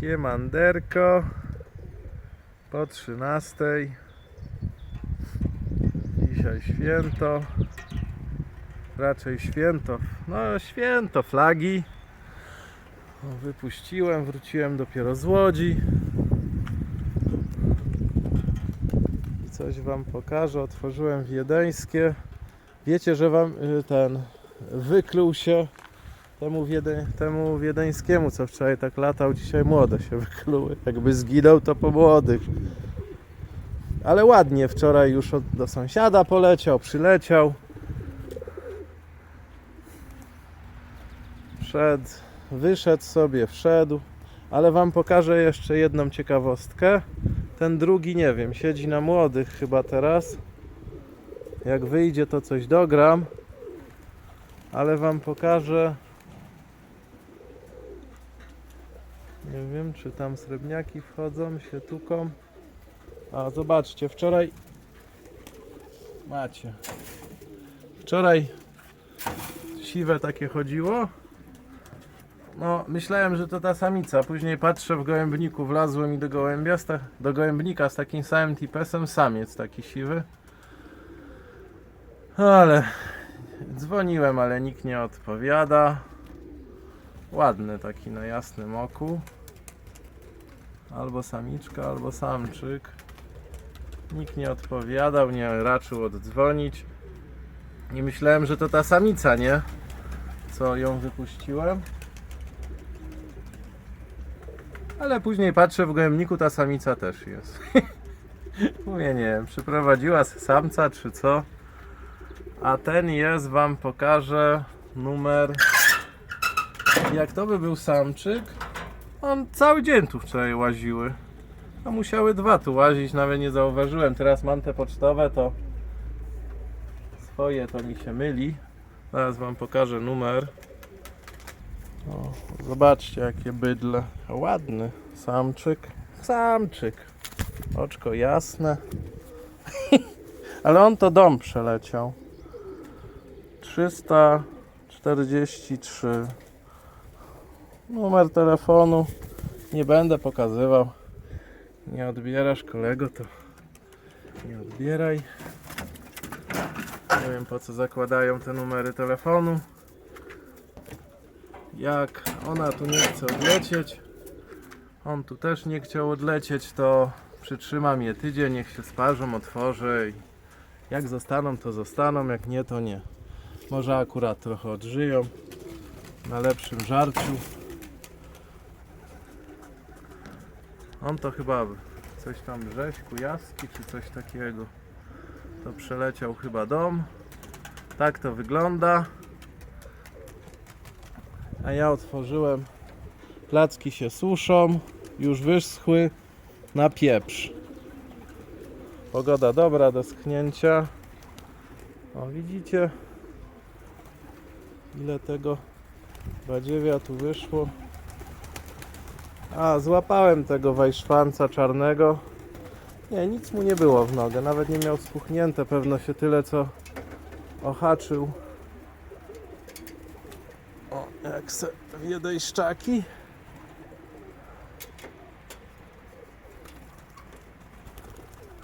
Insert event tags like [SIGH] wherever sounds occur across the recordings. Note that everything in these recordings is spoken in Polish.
Siemanderko po 13. Dzisiaj święto. Raczej święto. No, święto flagi. Wypuściłem, wróciłem dopiero z Łodzi. I coś Wam pokażę. Otworzyłem wiedeńskie. Wiecie, że Wam y, ten wykluł się temu, temu wiedeńskiemu, co wczoraj tak latał, dzisiaj młode się wykluły. Jakby zginął, to po młodych. Ale ładnie, wczoraj już od, do sąsiada poleciał, przyleciał. Wszedł, wyszedł sobie, wszedł. Ale wam pokażę jeszcze jedną ciekawostkę. Ten drugi, nie wiem, siedzi na młodych chyba teraz. Jak wyjdzie, to coś dogram. Ale wam pokażę. Nie wiem, czy tam srebrniaki wchodzą, się tuką. A zobaczcie, wczoraj macie. Wczoraj siwe takie chodziło. No, myślałem, że to ta samica. Później patrzę w gołębniku, wlazłem i do gołębia, do gołębnika z takim samym tipesem, samiec taki siwy. Ale dzwoniłem, ale nikt nie odpowiada. Ładny taki na jasnym oku. Albo samiczka, albo samczyk. Nikt nie odpowiadał, nie raczył oddzwonić. I myślałem, że to ta samica, nie? Co ją wypuściłem. Ale później patrzę w gołębniku, ta samica też jest. [LAUGHS] Mówię, nie wiem, przyprowadziła samca czy co. A ten jest, wam pokażę numer. Jak to by był samczyk, on cały dzień tu wczoraj łaziły. A musiały dwa tu łazić, nawet nie zauważyłem. Teraz mam te pocztowe, to swoje to mi się myli. Zaraz wam pokażę numer. O, zobaczcie jakie bydle. Ładny samczyk. Samczyk. Oczko jasne. [LAUGHS] Ale on to dom przeleciał. 343 Numer telefonu nie będę pokazywał. Nie odbierasz kolego, to nie odbieraj. Nie wiem po co zakładają te numery telefonu. Jak ona tu nie chce odlecieć, on tu też nie chciał odlecieć, to przytrzymam je tydzień, niech się sparzą, otworzę i jak zostaną, to zostaną, jak nie, to nie. Może akurat trochę odżyją na lepszym żarciu. On to chyba coś tam rzeźku, jaski czy coś takiego. To przeleciał chyba dom. Tak to wygląda. A ja otworzyłem. Placki się suszą. Już wyschły na pieprz. Pogoda dobra do schnięcia. O widzicie ile tego badziewia tu wyszło. A, złapałem tego wajszwanca czarnego. Nie, nic mu nie było w nogę. Nawet nie miał spuchnięte. Pewno się tyle co ohaczył. O, jak se wiedej szczaki.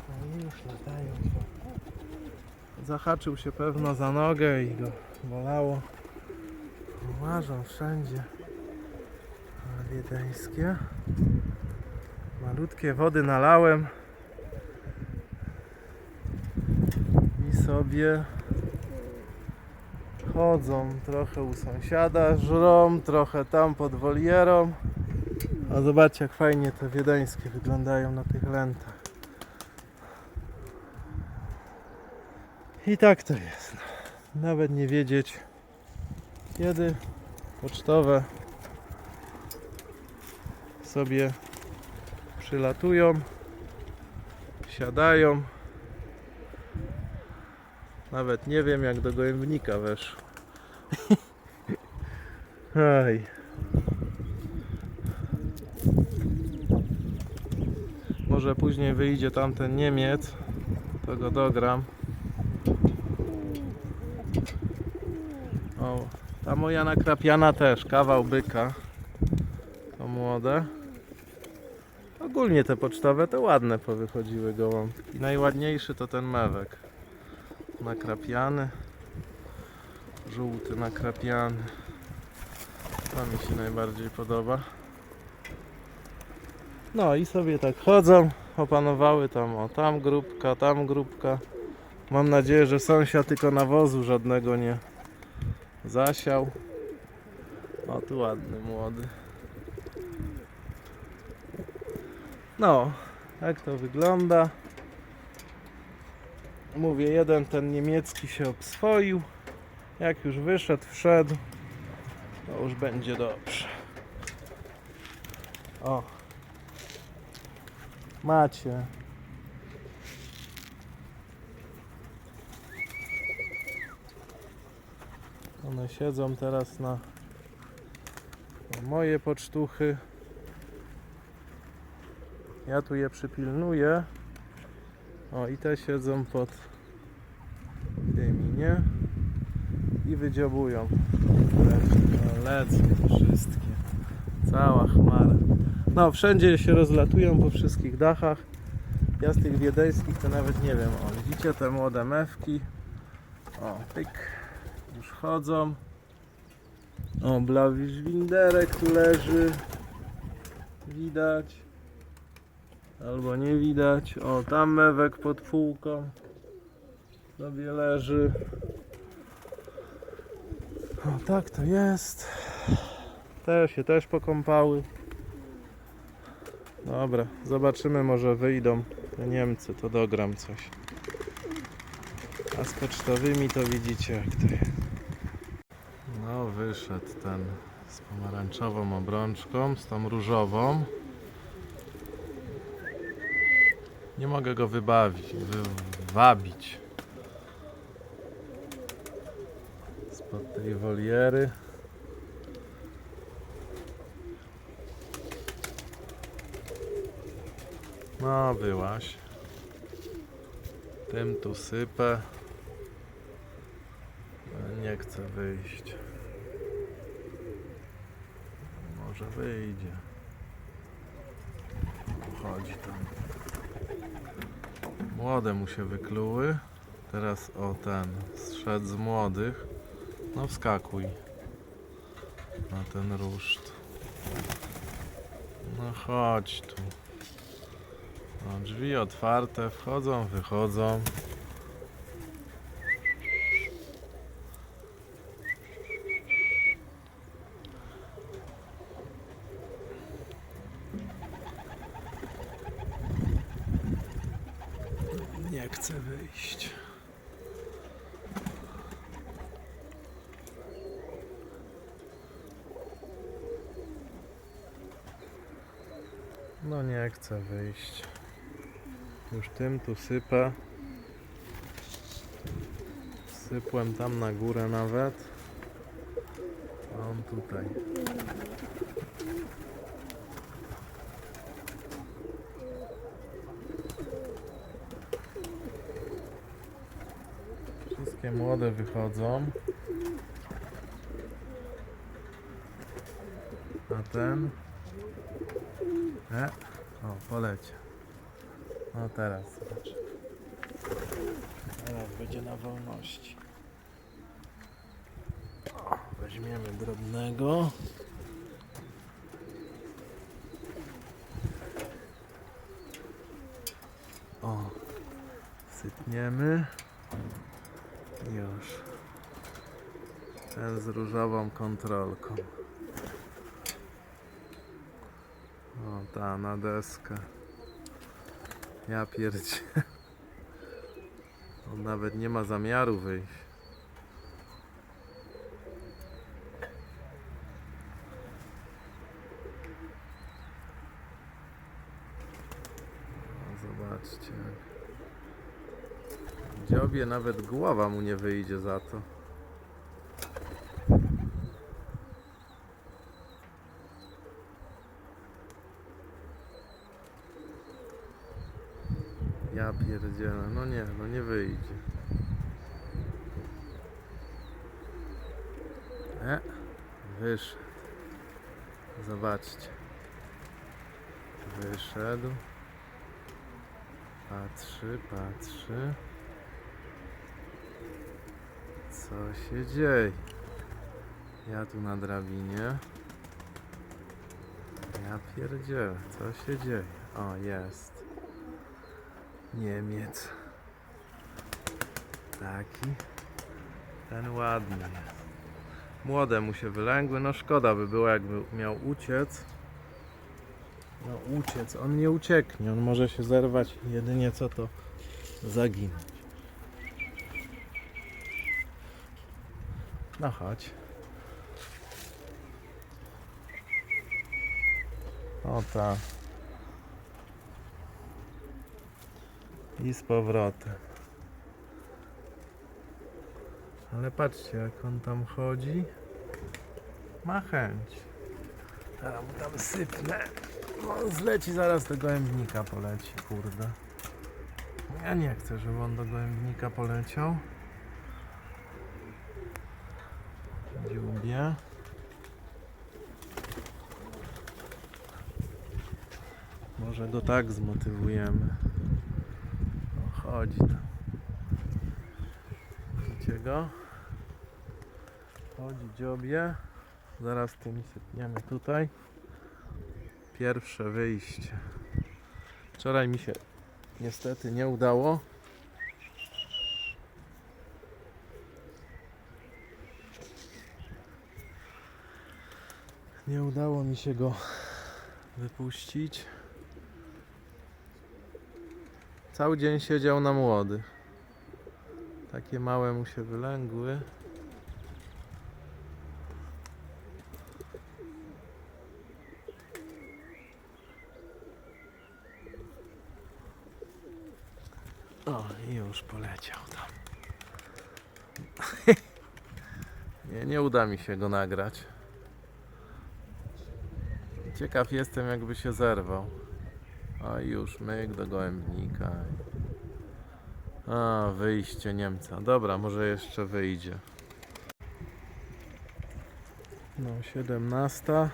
No już latają. Zahaczył się pewno za nogę i go bolało. Łażą wszędzie wiedeńskie. Malutkie wody nalałem i sobie chodzą trochę u sąsiada, żrą, trochę tam pod wolierą. A zobaczcie jak fajnie te wiedeńskie wyglądają na tych lentach. I tak to jest. Nawet nie wiedzieć kiedy pocztowe sobie przylatują, siadają. Nawet nie wiem jak do gołębnika weszło. [LAUGHS] Aj. Może później wyjdzie tamten Niemiec, to go dogram. O, ta moja nakrapiana też, kawał byka. To młode. Ogólnie te pocztowe to ładne powychodziły gołąbki. Najładniejszy to ten mewek. Nakrapiany. Żółty nakrapiany. To mi się najbardziej podoba. No i sobie tak chodzą. Opanowały tam, o tam grupka, tam grupka. Mam nadzieję, że sąsiad tylko nawozu żadnego nie zasiał. O, tu ładny, młody. No, tak to wygląda. Mówię, jeden ten niemiecki się obswoił. Jak już wyszedł, wszedł, to już będzie dobrze. O, macie. One siedzą teraz na, na moje pocztuchy. Ja tu je przypilnuję. O, i te siedzą pod tymi, nie? I wydziobują. Lecą, wszystkie. Cała chmara. No, wszędzie się rozlatują po wszystkich dachach. Ja z tych wiedeńskich to nawet nie wiem. O, widzicie te młode mewki? O, pyk. Już chodzą. O, blawisz winderek tu leży. Widać. Albo nie widać. O, tam mewek pod półką. Sobie leży. O, tak to jest. Te się też pokąpały. Dobra, zobaczymy, może wyjdą te Niemcy, to dogram coś. A z pocztowymi to widzicie jak to jest. No, wyszedł ten z pomarańczową obrączką, z tą różową. Nie mogę go wybawić, wywabić. Spod tej woliery. No, byłaś. Tym tu sypę. Nie chcę wyjść. Może wyjdzie. Chodzi tam. Młode mu się wykluły. Teraz o ten. Zszedł z młodych. No wskakuj. Na ten ruszt. No chodź tu. No, drzwi otwarte, wchodzą, wychodzą. Nie chcę wyjść. No nie chcę wyjść. Już tym tu sypę. Sypłem tam na górę nawet. A on tutaj. Wszystkie młode wychodzą. A ten? E? O, poleciał. No teraz. Teraz będzie na wolności. Weźmiemy drobnego. O, sypniemy. Już. Ten z różową kontrolką. O, ta na deskę. Ja pierdzie. [LAUGHS] On nawet nie ma zamiaru wyjść. No, zobaczcie. Dziobie nawet głowa mu nie wyjdzie za to. Ja pierdzielę, no nie, no nie wyjdzie. E, wyszedł. Zobaczcie. Wyszedł. Patrzy, patrzy. Co się dzieje? Ja tu na drabinie. Ja pierdzielę, co się dzieje? O, jest. Niemiec. Taki. Ten ładny jest. Młode mu się wylęgły, no szkoda by było jakby miał uciec. No uciec, on nie ucieknie, on może się zerwać jedynie co to zaginąć. No chodź. O tak. I z powrotem. Ale patrzcie jak on tam chodzi. Ma chęć. Teraz mu tam sypnę. No, zleci zaraz do gołębnika poleci, kurde. Ja nie chcę, żeby on do gołębnika poleciał. Może go tak zmotywujemy. O, chodzi tam. Widzicie go? Chodzi dziobie. Zaraz tym sypniemy tutaj. Pierwsze wyjście. Wczoraj mi się niestety nie udało. Nie udało mi się go wypuścić. Cały dzień siedział na młody. Takie małe mu się wylęgły. O, i już poleciał tam. [LAUGHS] nie, nie uda mi się go nagrać. Ciekaw jestem, jakby się zerwał. A już myk do gołębnika. A, wyjście Niemca. Dobra, może jeszcze wyjdzie. No, 17.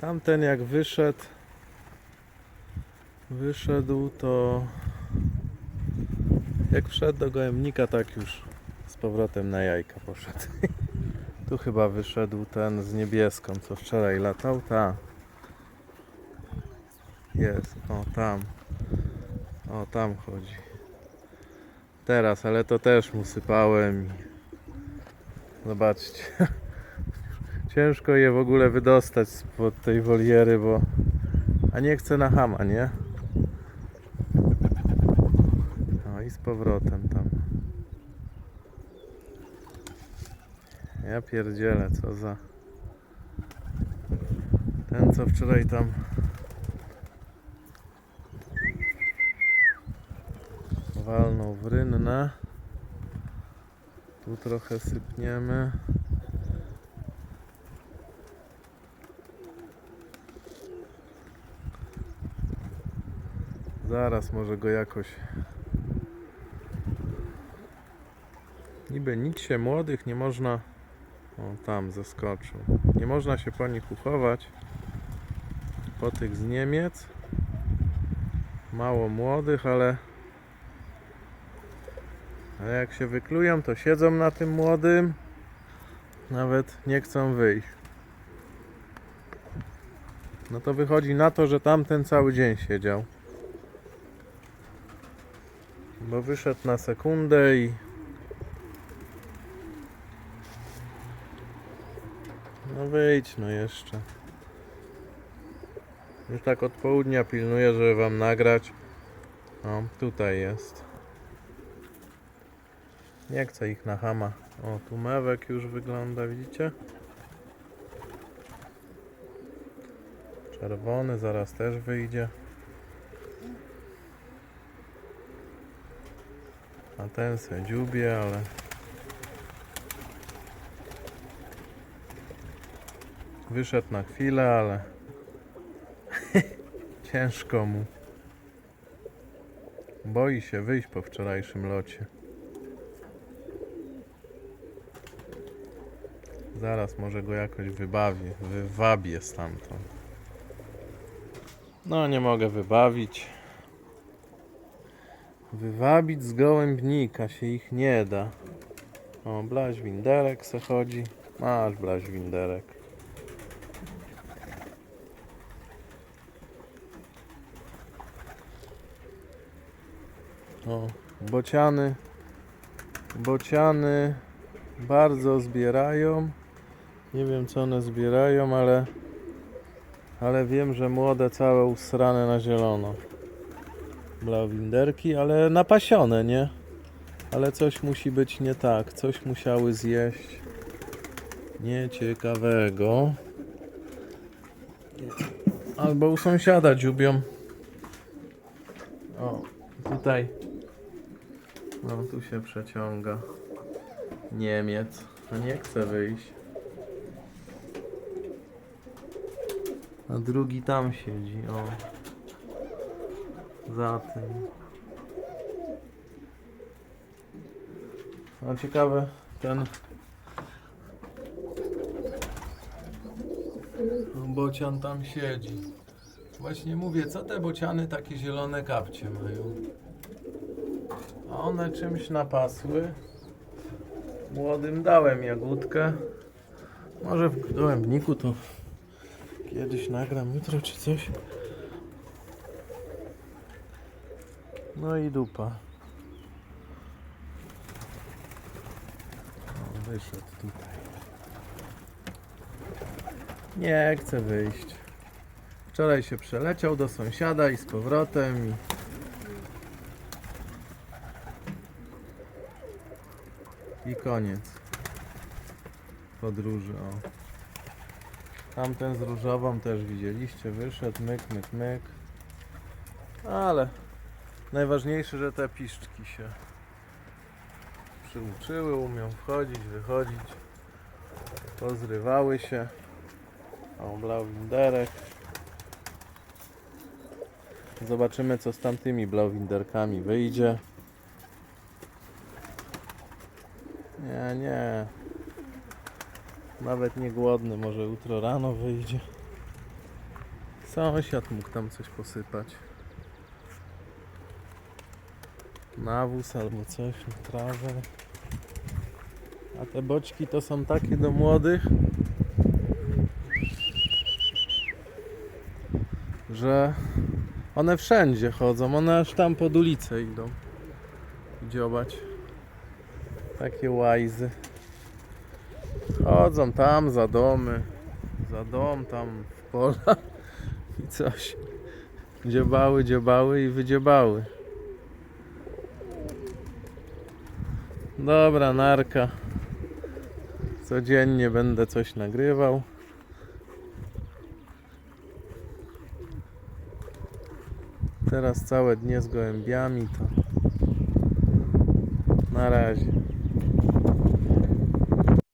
Tamten jak wyszedł, wyszedł to jak wszedł do gołębnika, tak już z powrotem na jajka poszedł. [LAUGHS] tu chyba wyszedł ten z niebieską, co wczoraj latał. Ta. Jest, o tam. O, tam chodzi. Teraz, ale to też mu sypałem. Zobaczcie. [LAUGHS] Ciężko je w ogóle wydostać spod tej woliery, bo... A nie chcę na hama, nie? No i z powrotem tam. Ja pierdzielę, co za... Ten, co wczoraj tam... Walnął w rynnę. Tu trochę sypniemy. Zaraz może go jakoś. Niby nic się młodych nie można. O, tam zaskoczył. Nie można się po nich uchować. Po tych z Niemiec. Mało młodych, ale. Ale jak się wyklują, to siedzą na tym młodym. Nawet nie chcą wyjść. No to wychodzi na to, że tamten cały dzień siedział. Bo wyszedł na sekundę i. wyjdź no jeszcze. Już tak od południa pilnuję, żeby wam nagrać. O, tutaj jest. Nie chcę ich na hama. O, tu mewek już wygląda, widzicie? Czerwony zaraz też wyjdzie. A ten se dziubie, ale... Wyszedł na chwilę, ale... [LAUGHS] Ciężko mu. Boi się wyjść po wczorajszym locie. Zaraz może go jakoś wybawię, wywabię stamtąd. No nie mogę wybawić. Wywabić z gołębnika się ich nie da. O, Blaś Winderek se chodzi. Masz Blaś Winderek. O, bociany. Bociany bardzo zbierają. Nie wiem co one zbierają, ale ale wiem, że młode całe usrane na zielono. Blauwinderki, ale napasione, nie? Ale coś musi być nie tak. Coś musiały zjeść nieciekawego. Albo u sąsiada dziubią. O, tutaj. No, tu się przeciąga. Niemiec. A nie chce wyjść. A drugi tam siedzi, o. Za tym. A ciekawe, ten bocian tam siedzi. Właśnie mówię, co te bociany takie zielone kapcie mają? One czymś napasły. Młodym dałem jagódkę. Może w gołębniku to Kiedyś nagram, jutro czy coś. No i dupa. O, wyszedł tutaj. Nie chce wyjść. Wczoraj się przeleciał do sąsiada i z powrotem i... I koniec podróży. O. Tamten z różową też widzieliście, wyszedł, myk, myk, myk. Ale najważniejsze, że te piszczki się przyuczyły, umią wchodzić, wychodzić. Pozrywały się. O, blauwinderek. Zobaczymy, co z tamtymi blauwinderkami wyjdzie. Nie. Nawet nie głodny, może jutro rano wyjdzie. Sąsiad mógł tam coś posypać. Nawóz albo coś na trawę. A te boczki to są takie do młodych, że one wszędzie chodzą. One aż tam pod ulicę idą. Dziobać. Takie łajzy. Chodzą tam za domy, za dom, tam w pola [LAUGHS] i coś. Dziobały, dziobały i wydziobały. Dobra, narka. Codziennie będę coś nagrywał. Teraz całe dnie z gołębiami to na razie.